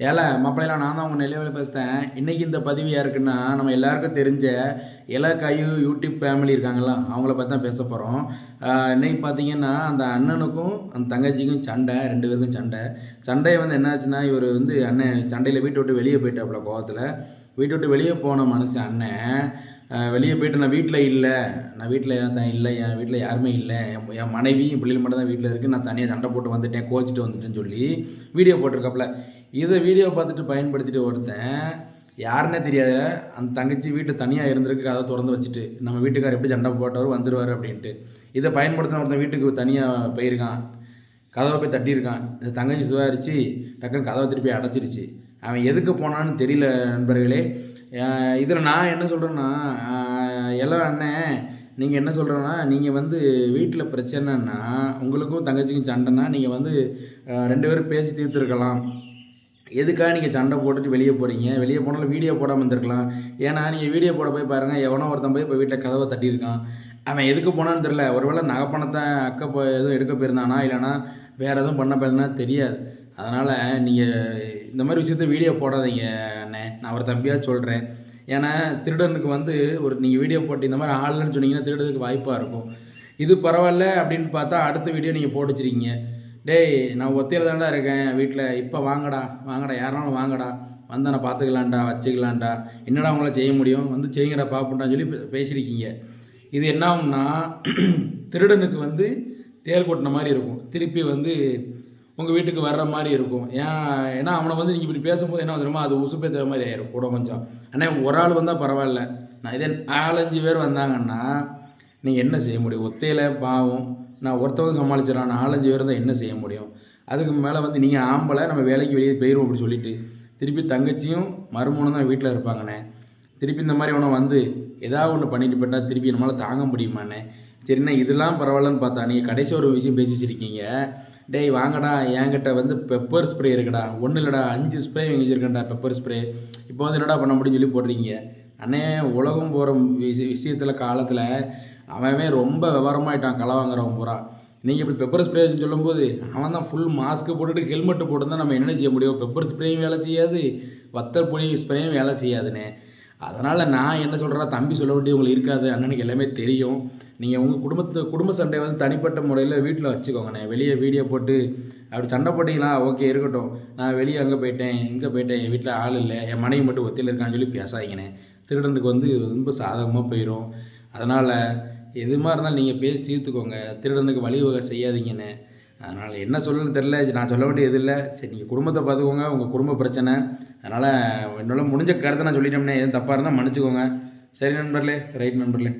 ஏல மாப்பிள்ளைலாம் நான் தான் உங்கள் நிலையில் பேசுகிறேன் இன்றைக்கி இந்த பதிவு யாருக்குன்னா நம்ம எல்லாருக்கும் தெரிஞ்ச இலக்காயு யூடியூப் ஃபேமிலி இருக்காங்களா அவங்கள பற்றி தான் பேச போகிறோம் இன்னைக்கு பார்த்தீங்கன்னா அந்த அண்ணனுக்கும் அந்த தங்கச்சிக்கும் சண்டை ரெண்டு பேருக்கும் சண்டை. சண்டையை வந்து என்னாச்சுன்னா இவர் வந்து அண்ணன் சண்டையில் வீட்டை விட்டு வெளியே போயிட்டாப்புல கோவத்தில். வீட்டை விட்டு வெளியே போன மனுஷன் அண்ணன். வெளியே போயிட்டு நான் வீட்டில் இல்லை. நான் வீட்டில் தான் இல்லை? என் வீட்டில் யாருமே இல்லை. என் என் மனைவி என் பிள்ளைகள் மட்டும் தான் வீட்டில் இருக்குது நான் தனியாக சண்டை போட்டு வந்துட்டேன் கோச்சிட்டு வந்துட்டேன்னு சொல்லி வீடியோ போட்டிருக்காப்புல. இதை வீடியோ பார்த்துட்டு பயன்படுத்திட்டு ஒருத்தன் யாருன்னே தெரியாது அந்த தங்கச்சி வீட்டில் தனியாக இருந்திருக்கு அதை திறந்து வச்சுட்டு நம்ம வீட்டுக்கார் எப்படி சண்டை போட்டவர் வந்துடுவார் அப்படின்ட்டு. இதை பயன்படுத்தின ஒருத்தன் வீட்டுக்கு தனியாக போயிருக்கான். கதவை போய் தட்டியிருக்கான். இந்த தங்கச்சி சுதாரிச்சு டக்குன்னு கதவை திருப்பி அடைச்சிருச்சு. அவன் எதுக்கு போனான்னு தெரியல நண்பர்களே. இதில் நான் என்ன சொல்கிறேன்னா எல்லாம் அண்ணன் நீங்கள் என்ன சொல்கிறேன்னா நீங்கள் வந்து வீட்டில் பிரச்சனைன்னா உங்களுக்கும் தங்கச்சிக்கும் சண்டைன்னா நீங்கள் வந்து ரெண்டு பேரும் பேசி தீர்த்துருக்கலாம். எதுக்காக நீங்கள் சண்டை போட்டுட்டு வெளியே போகிறீங்க வெளியே போனாலும் வீடியோ போடாமல் இருந்திருக்கலாம். ஏன்னா நீங்கள் வீடியோ போட போய் பாருங்கள் எவனோ ஒருத்தன் போய் இப்போ வீட்டில் கதவை தட்டியிருக்கான். அவன் எதுக்கு போனான்னு தெரில ஒருவேளை நகைப்பணத்தை அக்கா போய் எதுவும் எடுக்க போயிருந்தானா இல்லைனா வேறு எதுவும் பண்ண போயிருந்தா தெரியாது. அதனால் நீங்கள் இந்த மாதிரி விஷயத்த வீடியோ போடாதீங்க அண்ணே. நான் ஒரு தம்பியாக சொல்கிறேன் ஏன்னா திருடனுக்கு வந்து ஒரு நீங்கள் வீடியோ போட்டு இந்த மாதிரி ஆளுன்னு சொன்னீங்கன்னா திருடனுக்கு வாய்ப்பாக இருக்கும். இது பரவாயில்ல அப்படின்னு பார்த்தா அடுத்த வீடியோ நீங்கள் போட்டு வச்சுருக்கீங்க. டேய் நான் ஒத்தையில் தாண்டா இருக்கேன். வீட்டில் இப்போ வாங்கடா. வாங்கடா. யாராலும் வாங்கடா. வந்து நான் பார்த்துக்கலாம்டா வச்சுக்கலாம்டா. என்னடா உங்களால் செய்ய முடியும்? வந்து செய்யுங்கடா பார்ப்போம்டான்னு சொல்லி பேசியிருக்கீங்க. இது என்ன ஆகும்னா திருடனுக்கு வந்து தேல் கொட்டின மாதிரி இருக்கும். திருப்பி வந்து உங்கள் வீட்டுக்கு வர்ற மாதிரி இருக்கும். ஏன் ஏன்னா அவனை வந்து நீங்கள் இப்படி பேசும்போது என்ன தெரியுமா? அது உசுப்பேத்துற மாதிரி ஆயிரும். கூட கொஞ்சம். அண்ணே ஒரு ஆள் வந்தால் பரவாயில்ல. நான் இதே நாலஞ்சு பேர் வந்தாங்கன்னா நீங்கள் என்ன செய்ய முடியும்? ஒத்தையில் பாவம். நான் ஒருத்தவங்க சமாளிச்சிடலாம். நாலஞ்சு பேர் தான் என்ன செய்ய முடியும்? அதுக்கு மேலே வந்து நீங்கள் ஆம்பளை நம்ம வேலைக்கு வெளியே போயிடுவோம் அப்படி சொல்லிட்டு. திருப்பி தங்கச்சியும் மறுமணம் தான் வீட்டில் இருப்பாங்கண்ணே. திருப்பி இந்த மாதிரி உன வந்து ஏதாவது ஒன்று பண்ணிட்டு போயிட்டால் திருப்பி நம்மளால் தாங்க முடியுமாண்ணே? சரிண்ணே இதெல்லாம் பரவாயில்லன்னு பார்த்தா நீங்கள் கடைசி ஒரு விஷயம் பேசி வச்சுருக்கீங்க. டேய் வாங்கடா என்கிட்ட வந்து பெப்பர் ஸ்ப்ரே இருக்குடா. ஒன்றும் இல்லைடா அஞ்சு ஸ்ப்ரே வாங்கி பெப்பர் ஸ்ப்ரே இப்போ வந்து என்னடா பண்ண முடியும்னு சொல்லி போடுறீங்க? அண்ணே உலகம் போகிற விஷய விஷயத்தில் காலத்தில் அவன் ரொம்ப விவரமாயிட்டான் களை வாங்குறவன் பூரா. நீங்கள் இப்படி பெப்பர் ஸ்ப்ரே வச்சு சொல்லும்போது அவன் தான் ஃபுல் மாஸ்க்கு போட்டுட்டு ஹெல்மெட்டு போட்டு தான் நம்ம என்ன செய்ய முடியும்? பெப்பர் ஸ்ப்ரேயும் வேலை செய்யாது. வத்தர் பொடி ஸ்ப்ரேயும் வேலை செய்யாதுண்ணே. அதனால் நான் என்ன சொல்கிறேன் தம்பி சொல்ல வேண்டிய உங்களுக்கு இருக்காது. அண்ணனுக்கு எல்லாமே தெரியும். நீங்கள் உங்கள் குடும்பத்து குடும்ப சண்டை வந்து தனிப்பட்ட முறையில் வீட்டில் வச்சுக்கோங்கண்ணே வெளியே வீடியோ போட்டு அப்படி சண்டை போட்டிங்களா ஓகே இருக்கட்டும். நான் வெளியே அங்கே போயிட்டேன்? இங்கே போயிட்டேன். என் வீட்டில் ஆள் இல்லை. என் மனைவி மட்டும் ஒத்தியில் இருக்கான்னு சொல்லி பேசாதீங்கண்ணே திருடனுக்கு வந்து ரொம்ப சாதகமாக போயிடும் அதனால் எது மாதிரி இருந்தாலும் நீங்கள் பேசி தீர்த்துக்கோங்க. திருடனுக்கு வழிவகை செய்யாதீங்கண்ணே. அதனால் என்ன சொல்லணும்னு தெரில நான் சொல்ல வேண்டியது இல்லை. சரி நீங்கள் குடும்பத்தை பார்த்துக்கோங்க. உங்கள் குடும்ப பிரச்சனை. அதனால் என்னால் முடிஞ்ச கருத்தை நான் சொல்லிட்டோம்னே எதுவும் தப்பாக இருந்தால் மன்னிச்சுக்கோங்க. சரி நண்பர்களே ரைட் நண்பர்களே.